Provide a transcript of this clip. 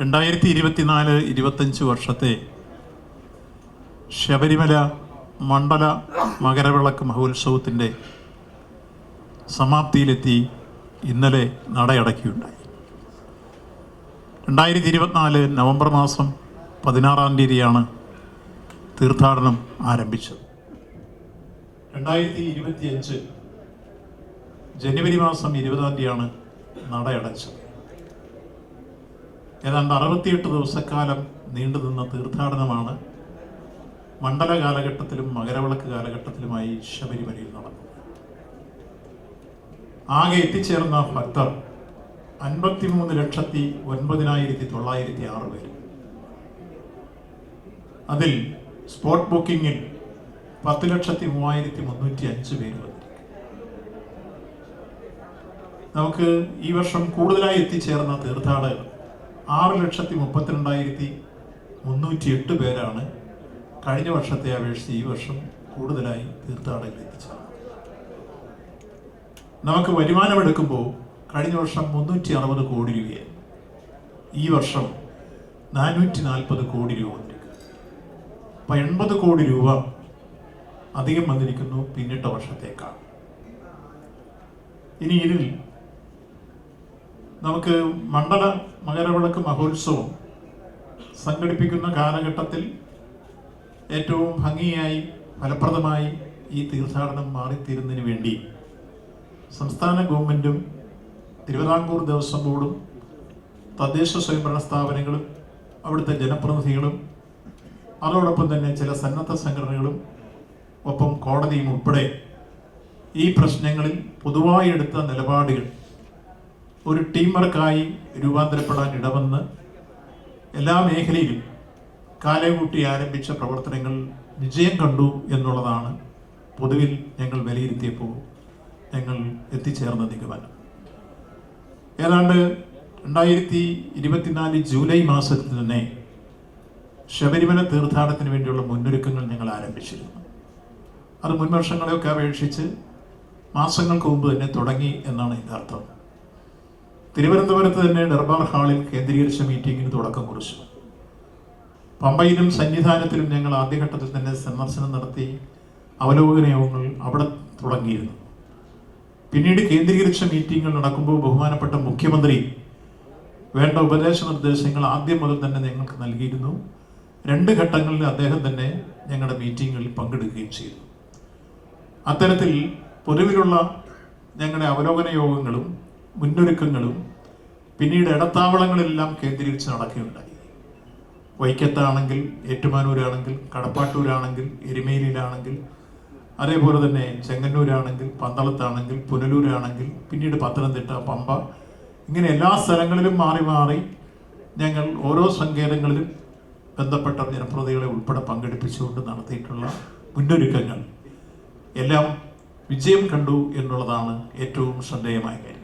രണ്ടായിരത്തി ഇരുപത്തിനാല് ഇരുപത്തഞ്ച് വർഷത്തെ ശബരിമല മണ്ഡല മകരവിളക്ക് മഹോത്സവത്തിന്റെ സമാപ്തിയിലെത്തി ഇന്നലെ നടയടക്കിയുണ്ടായി. രണ്ടായിരത്തി ഇരുപത്തിനാല് നവംബർ മാസം പതിനാറാം തീയതിയാണ് തീർത്ഥാടനം ആരംഭിച്ചത്. രണ്ടായിരത്തി ഇരുപത്തിയഞ്ച് ജനുവരി മാസം ഇരുപതാം തീയതിയാണ് നടയടച്ചത്. ഏതാണ്ട് അറുപത്തിയെട്ട് ദിവസക്കാലം നീണ്ടു നിന്ന തീർത്ഥാടനമാണ് മണ്ഡല കാലഘട്ടത്തിലും മകരവിളക്ക് കാലഘട്ടത്തിലുമായി ശബരിമലയിൽ നടന്നത്. ആകെ എത്തിച്ചേർന്ന ഭക്തർ അൻപത്തിമൂന്ന് ലക്ഷത്തി ഒൻപതിനായിരത്തി തൊള്ളായിരത്തി ആറ് പേര്. അതിൽ സ്പോട്ട് ബുക്കിംഗിൽ പത്ത് ലക്ഷത്തി മൂവായിരത്തി മുന്നൂറ്റി അഞ്ച് പേര് വന്നിരിക്കും. നമുക്ക് ഈ വർഷം കൂടുതലായി എത്തിച്ചേർന്ന തീർത്ഥാടകർ ആറ് ലക്ഷത്തി മുപ്പത്തിരണ്ടായിരത്തി മുന്നൂറ്റി എട്ട് പേരാണ് കഴിഞ്ഞ വർഷത്തെ അപേക്ഷിച്ച് ഈ വർഷം കൂടുതലായി തീർത്ഥാടകർ എത്തിച്ചത്. നമുക്ക് വരുമാനമെടുക്കുമ്പോൾ കഴിഞ്ഞ വർഷം മുന്നൂറ്റി അറുപത് കോടി രൂപയായി. ഈ വർഷം നാനൂറ്റി നാൽപ്പത് കോടി രൂപ വന്നിരിക്കുന്നു. അപ്പം എൺപത് കോടി രൂപ അധികം വന്നിരിക്കുന്നു പിന്നിട്ട വർഷത്തേക്കാൾ. ഇനി ഇതിൽ നമുക്ക് മണ്ഡല മകരവിളക്ക് മഹോത്സവം സംഘടിപ്പിക്കുന്ന കാലഘട്ടത്തിൽ ഏറ്റവും ഭംഗിയായി ഫലപ്രദമായി ഈ തീർത്ഥാടനം മാറിത്തീരുന്നതിന് വേണ്ടി സംസ്ഥാന ഗവൺമെന്റും തിരുവിതാംകൂർ ദേവസ്വം ബോർഡും തദ്ദേശ സ്വയംഭരണ സ്ഥാപനങ്ങളും അവിടുത്തെ ജനപ്രതിനിധികളും അതോടൊപ്പം തന്നെ ചില സന്നദ്ധ സംഘടനകളും ഒപ്പം കോടതിയും ഉൾപ്പെടെ ഈ പ്രശ്നങ്ങളിൽ പൊതുവായി എടുത്ത നിലപാടുകൾ ഒരു ടീം വർക്കായി രൂപാന്തരപ്പെടാൻ ഇടവന്ന് എല്ലാ മേഖലയിലും കാലകൂട്ടി ആരംഭിച്ച പ്രവർത്തനങ്ങൾ വിജയം കണ്ടു എന്നുള്ളതാണ് പൊതുവിൽ ഞങ്ങൾ വിലയിരുത്തിയപ്പോൾ ഞങ്ങൾ എത്തിച്ചേർന്ന നിഗമനം. ഏതാണ്ട് രണ്ടായിരത്തി ഇരുപത്തിനാല് ജൂലൈ മാസത്തിൽ തന്നെ ശബരിമല തീർത്ഥാടനത്തിന് വേണ്ടിയുള്ള മുന്നൊരുക്കങ്ങൾ ഞങ്ങൾ ആരംഭിച്ചിരുന്നു. അത് മുൻവർഷങ്ങളെയൊക്കെ അപേക്ഷിച്ച് മാസങ്ങൾക്ക് മുമ്പ് തന്നെ തുടങ്ങി എന്നാണ് ഇതിന്റെ അർത്ഥം. തിരുവനന്തപുരത്ത് തന്നെ ദർബാർ ഹാളിൽ കേന്ദ്രീകരിച്ച മീറ്റിംഗിന് തുടക്കം കുറിച്ചു. പമ്പയിലും സന്നിധാനത്തിലും ഞങ്ങൾ ആദ്യഘട്ടത്തിൽ തന്നെ സന്ദർശനം നടത്തി അവലോകന യോഗങ്ങൾ അവിടെ തുടങ്ങിയിരുന്നു. പിന്നീട് കേന്ദ്രീകരിച്ച മീറ്റിംഗുകൾ നടക്കുമ്പോൾ ബഹുമാനപ്പെട്ട മുഖ്യമന്ത്രി വേണ്ട ഉപദേശ നിർദ്ദേശങ്ങൾ ആദ്യം മുതൽ തന്നെ ഞങ്ങൾക്ക് നൽകിയിരുന്നു. രണ്ട് ഘട്ടങ്ങളിൽ അദ്ദേഹം തന്നെ ഞങ്ങളുടെ മീറ്റിങ്ങുകളിൽ പങ്കെടുക്കുകയും ചെയ്തു. അത്തരത്തിൽ പൊതുവിലുള്ള ഞങ്ങളുടെ അവലോകന യോഗങ്ങളും മുന്നൊരുക്കങ്ങളും പിന്നീട് ഇടത്താവളങ്ങളെല്ലാം കേന്ദ്രീകരിച്ച് നടക്കുകയുണ്ടായി. വൈക്കത്താണെങ്കിൽ ഏറ്റുമാനൂരാണെങ്കിൽ കടപ്പാട്ടൂരാണെങ്കിൽ എരുമേലിയിലാണെങ്കിൽ അതേപോലെ തന്നെ ചെങ്ങന്നൂരാണെങ്കിൽ പന്തളത്താണെങ്കിൽ പുനലൂരാണെങ്കിൽ പിന്നീട് പത്തനംതിട്ട പമ്പ ഇങ്ങനെ എല്ലാ സ്ഥലങ്ങളിലും മാറി മാറി ഞങ്ങൾ ഓരോ സങ്കേതങ്ങളിലും ബന്ധപ്പെട്ട ജനപ്രതികളെ ഉൾപ്പെടെ പങ്കെടുപ്പിച്ചുകൊണ്ട് നടത്തിയിട്ടുള്ള മുന്നൊരുക്കങ്ങൾ. എല്ലാം വിജയം കണ്ടു എന്നുള്ളതാണ് ഏറ്റവും ശ്രദ്ധേയമായ കാര്യം.